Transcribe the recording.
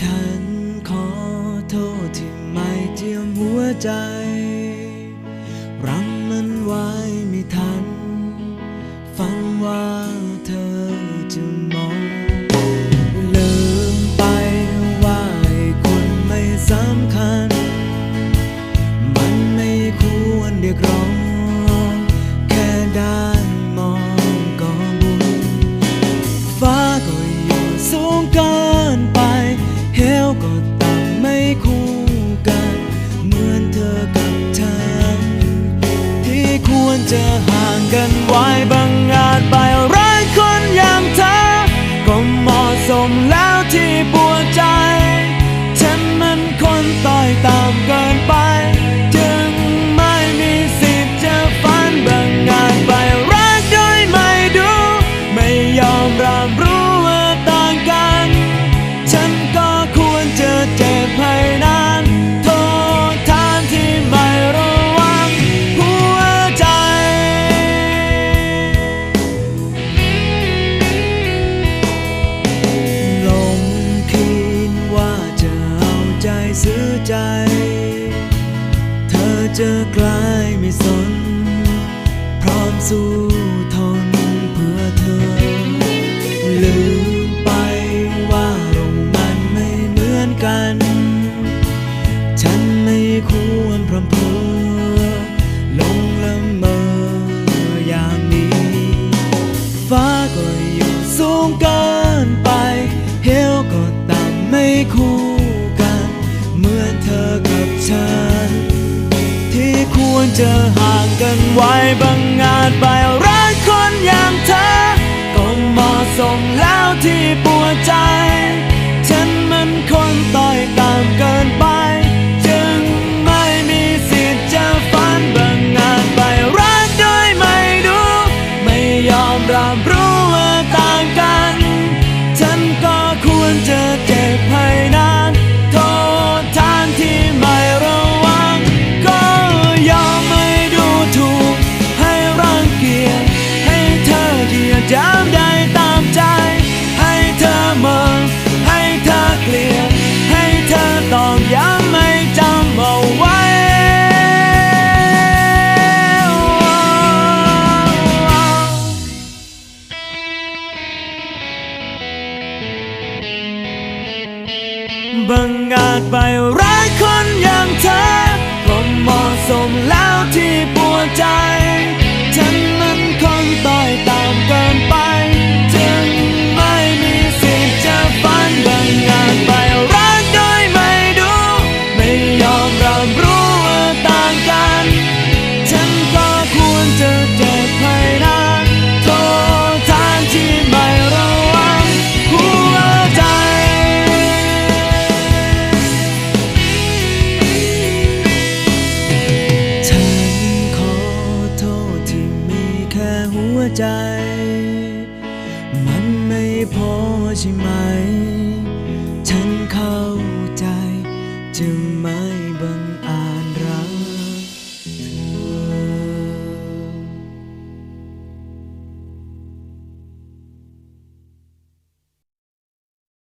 ฉันขอโทษที่ไม่เตรียมหัวใจ ควรจะห่างกันไว้บางอาจไป เจอไกลไม่สน พร้อมสู้ทนเพื่อเธอ ลืมไปว่าโรงมันไม่เหมือนกัน ฉันไม่ควรพรำเพอลงละเมออย่างนี้ ฟ้าก็อยู่สูงเกิน เธอห่างกันไว้บังอาจไปรักคนอย่างเธอก็เหมาะสมแล้วที่ปวดใจ อาจไปรักคนอย่างเธอคมเหมาะสมแล้วที่ปวดใจ หัวใจ มันไม่พอใช่ไหม